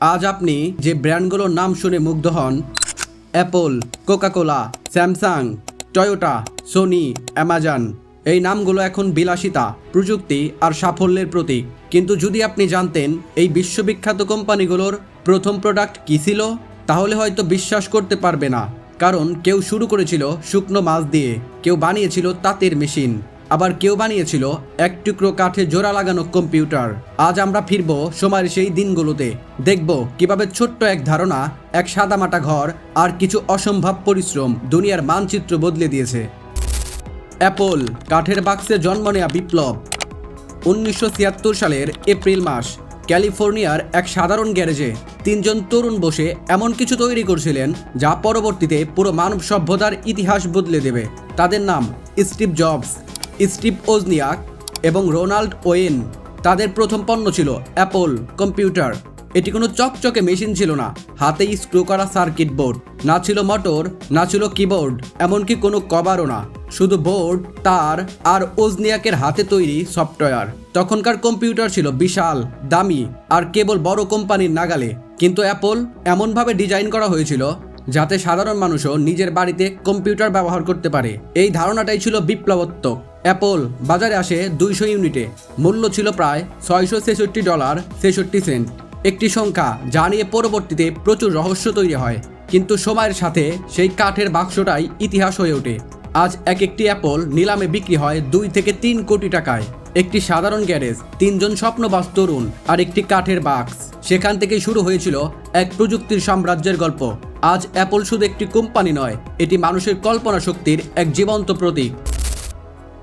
আজ আপনি যে ব্র্যান্ডগুলোর নাম শুনে মুগ্ধ হন, Apple, Coca Cola, Samsung, Toyota, Sony, Amazon, এই নামগুলো এখন বিলাসিতা, প্রযুক্তি আর সাফল্যের প্রতীক। কিন্তু যদি আপনি জানতেন এই বিশ্ববিখ্যাত কোম্পানিগুলোর প্রথম প্রোডাক্ট কী ছিল, তাহলে হয়তো বিশ্বাস করতে পারবে না। কারণ কেউ শুরু করেছিল শুকনো মাছ দিয়ে, কেউ বানিয়েছিল তাঁতের মেশিন। আবার কেউ বানিয়েছিল এক টুকরো কাঠে জোড়া লাগানো কম্পিউটার। আজ আমরা ফিরব সময়ের সেই দিনগুলোতে। দেখব কীভাবে ছোট্ট এক ধারণা, এক সাদামাটা ঘর আর কিছু অসম্ভব পরিশ্রম দুনিয়ার মানচিত্র বদলে দিয়েছে। অ্যাপল, কাঠের বাক্সে জন্ম নেয়া বিপ্লব। উনিশশো ছিয়াত্তর সালের এপ্রিল মাস, ক্যালিফোর্নিয়ার এক সাধারণ গ্যারেজে তিনজন তরুণ বসে এমন কিছু তৈরি করছিলেন যা পরবর্তীতে পুরো মানব সভ্যতার ইতিহাস বদলে দেবে। তাদের নাম স্টিভ জবস। স্টিভ ওজনিয়াক এবং রোনাল্ড ওয়েন। তাদের প্রথম পণ্য ছিল অ্যাপল কম্পিউটার। এটি কোনো চকচকে মেশিন ছিল না। হাতেই স্ক্রু করা সার্কিট বোর্ড। না ছিল মোটর, না ছিল কিবোর্ড, এমনকি কোনো কভারও না। শুধু বোর্ড, তার আর ওজনিয়াকের হাতে তৈরি সফটওয়্যার। তখনকার কম্পিউটার ছিল বিশাল, দামি, আর কেবল বড় কোম্পানির নাগালে। কিন্তু অ্যাপল এমনভাবে ডিজাইন করা হয়েছিল যাতে সাধারণ মানুষও নিজের বাড়িতে কম্পিউটার ব্যবহার করতে পারে। এই ধারণাটাই ছিল বিপ্লবোত্তক। অ্যাপল বাজারে আসে দুইশো ইউনিটে। মূল্য ছিল প্রায় ছয়শো ছেষট্টি ডলার ছেষট্টি সেন্ট। একটি সংখ্যা যা নিয়ে পরবর্তীতে প্রচুর রহস্য তৈরি হয়। কিন্তু সময়ের সাথে সেই কাঠের বাক্সটাই ইতিহাস হয়ে ওঠে। আজ এক একটি অ্যাপল নিলামে বিক্রি হয় দুই থেকে তিন কোটি টাকায়। একটি সাধারণ গ্যারেজ, তিনজন স্বপ্নবাস তরুণ আর একটি কাঠের বাক্স। সেখান থেকেই শুরু হয়েছিল এক প্রযুক্তির সাম্রাজ্যের গল্প। আজ অ্যাপল শুধু একটি কোম্পানি নয়, এটি মানুষের কল্পনা শক্তির এক জীবন্ত প্রতীক।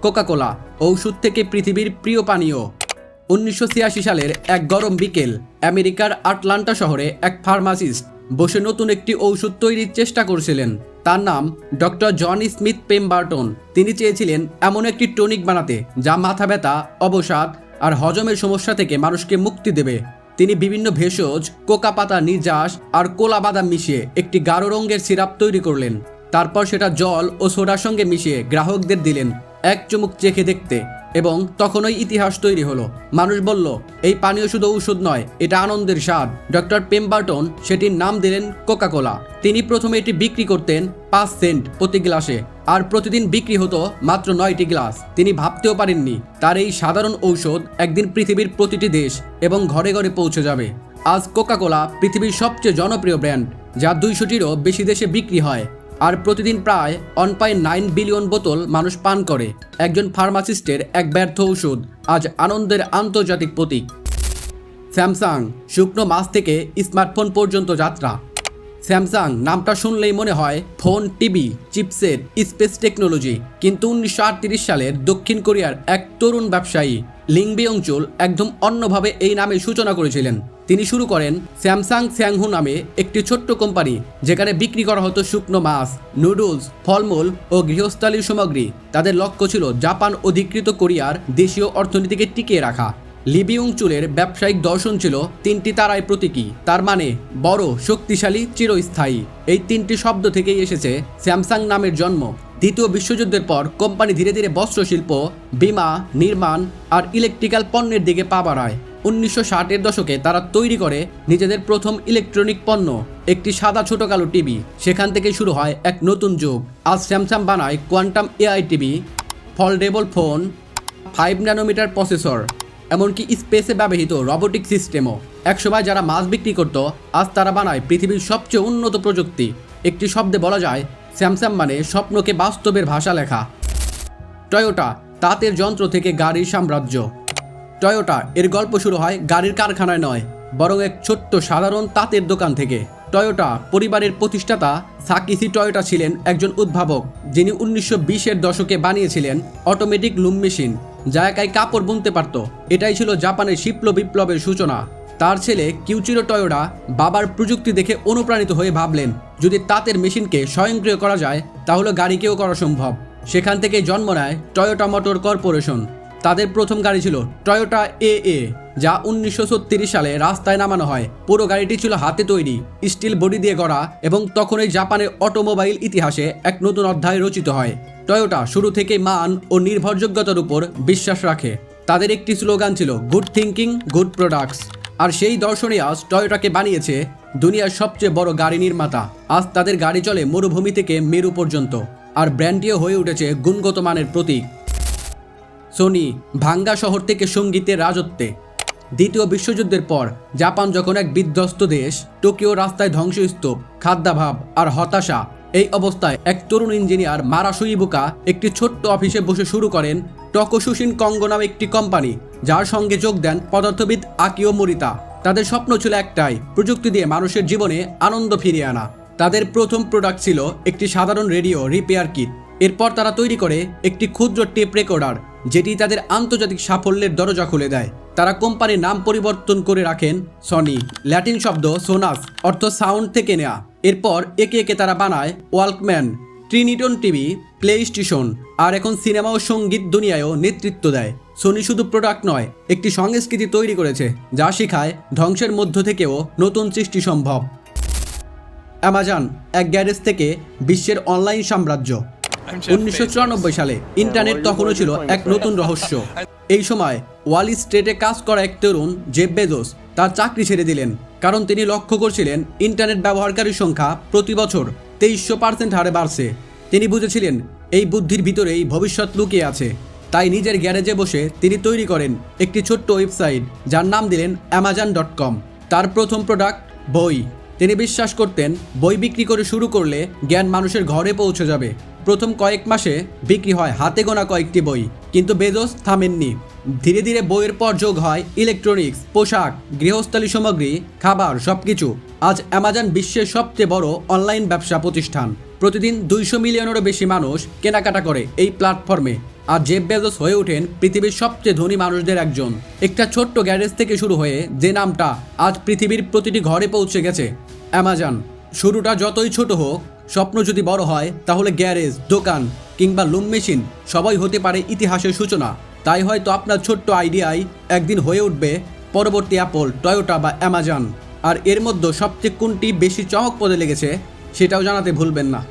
কোকাকোলা, ঔষধ থেকে পৃথিবীর প্রিয় পানীয়। উনিশশো ছিয়াশি সালের এক গরম বিকেল, আমেরিকার আটলান্টা শহরে এক ফার্মাসিস্ট বসে নতুন একটি ঔষধ তৈরির চেষ্টা করছিলেন। তার নাম ডক্টর জন স্মিথ পেমবার্টন। তিনি চেয়েছিলেন এমন একটি টনিক বানাতে, যা মাথা ব্যথা, অবসাদ আর হজমের সমস্যা থেকে মানুষকে মুক্তি দেবে। তিনি বিভিন্ন ভেষজ, কোকা পাতা নির্যাস আর কোলা বাদাম মিশিয়ে একটি গাঢ় রঙের সিরাপ তৈরি করলেন। তারপর সেটা জল ও সোডার সঙ্গে মিশিয়ে গ্রাহকদের দিলেন। এক চুমুক চেখে দেখতে এবং তখনই ইতিহাস তৈরি হলো। মানুষ বলল, এই পানীয় শুধু ঔষধ নয়, এটা আনন্দের স্বাদ। ডক্টর পেমবার্টন সেটির নাম দিলেন কোকাকোলা। তিনি প্রথমে এটি বিক্রি করতেন পাঁচ সেন্ট প্রতি গ্লাসে, আর প্রতিদিন বিক্রি হতো মাত্র নয়টি গ্লাস। তিনি ভাবতেও পারেননি, তার এই সাধারণ ঔষধ একদিন পৃথিবীর প্রতিটি দেশ এবং ঘরে ঘরে পৌঁছে যাবে। আজ কোকাকোলা পৃথিবীর সবচেয়ে জনপ্রিয় ব্র্যান্ড, যা দুইশোটিরও বেশি দেশে বিক্রি হয়। আর প্রতিদিন প্রায় ওয়ান পয়েন্ট নাইন বিলিয়ন বোতল মানুষ পান করে। একজন ফার্মাসিস্টের এক ব্যর্থ ঔষধ আজ আনন্দের আন্তর্জাতিক প্রতীক। স্যামসাং, শুকনো মাছ থেকে স্মার্টফোন পর্যন্ত যাত্রা। স্যামসাং নামটা শুনলেই মনে হয় phone, TV, chipset, space technology. কিন্তু উনিশশো সালের দক্ষিণ কোরিয়ার এক তরুণ ব্যবসায়ী লিংবি অঞ্চল একদম অন্যভাবে এই নামে সূচনা করেছিলেন। তিনি শুরু করেন স্যামসাং স্যাংহু নামে একটি ছোট্ট কোম্পানি যেখানে বিক্রি করা হতো শুকনো মাছ, নুডলস, ফলমূল ও গৃহস্থালীর সামগ্রী। তাদের লক্ষ্য ছিল জাপান অধিকৃত কোরিয়ার দেশীয় অর্থনীতিকে টিকিয়ে রাখা। লিবিউং চুলের ব্যবসায়িক দর্শন ছিল তিনটি তারায় প্রতীকী, তার মানে বড়, শক্তিশালী, চিরস্থায়ী। এই তিনটি শব্দ থেকেই এসেছে স্যামসাং নামের জন্ম। দ্বিতীয় বিশ্বযুদ্ধের পর কোম্পানি ধীরে ধীরে বস্ত্রশিল্প, বিমা, নির্মাণ আর ইলেকট্রিক্যাল পণ্যের দিকে পা বাড়ায়। উনিশশো ষাটের দশকে তারা তৈরি করে নিজেদের প্রথম ইলেকট্রনিক পণ্য, একটি সাদা ছোট কালো টিভি। সেখান থেকে শুরু হয় এক নতুন যুগ। আজ স্যামসাং বানায় quantum AI TV, foldable phone, five nanometre processor, এমনকি স্পেসে ব্যবহৃত রবোটিক সিস্টেমও। একসময় যারা মাছ বিক্রি করত, আজ তারা বানায় পৃথিবীর সবচেয়ে উন্নত প্রযুক্তি। একটি শব্দে বলা যায়, স্যামসাং মানে স্বপ্নকে বাস্তবের ভাষা লেখা। টয়োটা, তাঁতের যন্ত্র থেকে গাড়ির সাম্রাজ্য। টয়োটা এর গল্প শুরু হয় গাড়ির কারখানায় নয়, বরং এক ছোট্ট সাধারণ তাঁতের দোকান থেকে। টয়োটা পরিবারের প্রতিষ্ঠাতা সাকিসি টয়োটা ছিলেন একজন উদ্ভাবক, যিনি উনিশশো বিশের দশকে বানিয়েছিলেন অটোমেটিক লুম মেশিন যা একাই কাপড় বুনতে পারত। এটাই ছিল জাপানের শিপ্ল বিপ্লবের সূচনা। তার ছেলে কিউচিরো টয়োডা বাবার প্রযুক্তি দেখে অনুপ্রাণিত হয়ে ভাবলেন, যদি তাঁতের মেশিনকে স্বয়ংক্রিয় করা যায়, তাহলে গাড়িকেও করা সম্ভব। সেখান থেকে জন্ম নেয় টয়োটা মোটর কর্পোরেশন তাদের প্রথম গাড়ি ছিল টয়োটা এ এ যা উনিশশো সালে রাস্তায় নামানো হয়। পুরো গাড়িটি ছিল হাতে তৈরি, স্টিল বডি দিয়ে গড়া এবং তখনই জাপানের অটোমোবাইল ইতিহাসে এক নতুন অধ্যায় রচিত হয়। টয়োটা শুরু থেকেই মান ও নির্ভরযোগ্যতার উপর বিশ্বাস রাখে। তাদের একটি স্লোগান ছিল গুড থিঙ্কিং গুড প্রোডাক্টস আর সেই দর্শনে আজ টয়োটাকে বানিয়েছে দুনিয়ার সবচেয়ে বড় গাড়ি নির্মাতা। আজ তাদের গাড়ি চলে মরুভূমি থেকে মেরু পর্যন্ত। আর ব্র্যান্ডটিও হয়ে উঠেছে গুণগত মানের প্রতীক। সোনি ভাঙ্গা শহর থেকে সঙ্গীতের রাজত্বে। দ্বিতীয় বিশ্বযুদ্ধের পর জাপান যখন এক বিধ্বস্ত দেশ, টোকিও রাস্তায় ধ্বংসস্তূপ, খাদ্যাভাব আর হতাশা, এই অবস্থায় এক তরুণ ইঞ্জিনিয়ার মারাসু ইবুকা একটি ছোট্ট অফিসে বসে শুরু করেন টকোসুশিন কঙ্গো নামে একটি কোম্পানি, যার সঙ্গে যোগ দেন পদার্থবিদ আকিও মরিতা। তাদের স্বপ্ন ছিল একটাই, প্রযুক্তি দিয়ে মানুষের জীবনে আনন্দ ফিরিয়ে আনা। তাদের প্রথম প্রোডাক্ট ছিল একটি সাধারণ রেডিও রিপেয়ার কিট এরপর তারা তৈরি করে একটি ক্ষুদ্র টেপ রেকর্ডার, যেটি তাদের আন্তর্জাতিক সাফল্যের দরজা খুলে দেয়। তারা কোম্পানির নাম পরিবর্তন করে রাখেন সনি ল্যাটিন শব্দ সোনাস অর্থ সাউন্ড থেকে নেয়া। এরপর একে একে তারা বানায় Walkman Trinitron TV PlayStation আর এখন সিনেমা ও সংগীত দুনিয়ায়ও নেতৃত্ব দেয়। সোনি শুধু প্রোডাক্ট নয়, একটি সংস্কৃতি তৈরি করেছে, যা শেখায় ধ্বংসের মধ্য থেকেও নতুন সৃষ্টি সম্ভব। অ্যামাজন এক গ্যারেজ থেকে বিশ্বের অনলাইন সাম্রাজ্য। উনিশশো চুরানব্বই সালে ইন্টারনেট তখনও ছিল এক নতুন রহস্য। এই সময় ওয়াল স্ট্রিটে কাজ করা এক তরুণ জেব বেজোস তার চাকরি ছেড়ে দিলেন কারণ তিনি লক্ষ্য করছিলেন ইন্টারনেট ব্যবহারকারীর সংখ্যা প্রতি বছর তেইশশো পার্সেন্ট হারে বাড়ছে। তিনি বুঝেছিলেন এই বুদ্ধির ভিতরেই ভবিষ্যৎ লুকিয়ে আছে। তাই নিজের গ্যারেজে বসে তিনি তৈরি করেন একটি ছোট্ট ওয়েবসাইট যার নাম দিলেন অ্যামাজন ডট কম তার প্রথম প্রোডাক্ট বই। তিনি বিশ্বাস করতেন, বই বিক্রি করে শুরু করলে জ্ঞান মানুষের ঘরে পৌঁছে যাবে। প্রথম কয়েক মাসে বিক্রি হয় হাতে গোনা কয়েকটি বই, কিন্তু বেজোস থামেননি। ধীরে ধীরে বইয়ের পর যোগ হয় ইলেকট্রনিক্স পোশাক, গৃহস্থালী সামগ্রী, খাবার, সবকিছু। আজ অ্যামাজন বিশ্বের সবচেয়ে বড় অনলাইন ব্যবসা প্রতিষ্ঠান। প্রতিদিন দুইশো মিলিয়নেরও বেশি মানুষ কেনাকাটা করে এই প্ল্যাটফর্মে আর জেব বেজোস হয়ে ওঠেন পৃথিবীর সবচেয়ে ধনী মানুষদের একজন। একটা ছোট্ট গ্যারেজ থেকে শুরু হয়ে যে নামটা আজ পৃথিবীর প্রতিটি ঘরে পৌঁছে গেছে। অ্যামাজন শুরুটা যতই ছোট হোক, স্বপ্ন যদি বড় হয়, তাহলে গ্যারেজ দোকান কিংবা লুম মেশিন সবাই হতে পারে ইতিহাসের সূচনা। তাই হয়তো আপনার ছোট্ট আইডিয়াই একদিন হয়ে উঠবে পরবর্তী অ্যাপল, টয়োটা বা অ্যামাজন। আর এর মধ্যে সবচেয়ে কোনটি বেশি চমক পদে লেগেছে সেটাও জানাতে ভুলবেন না।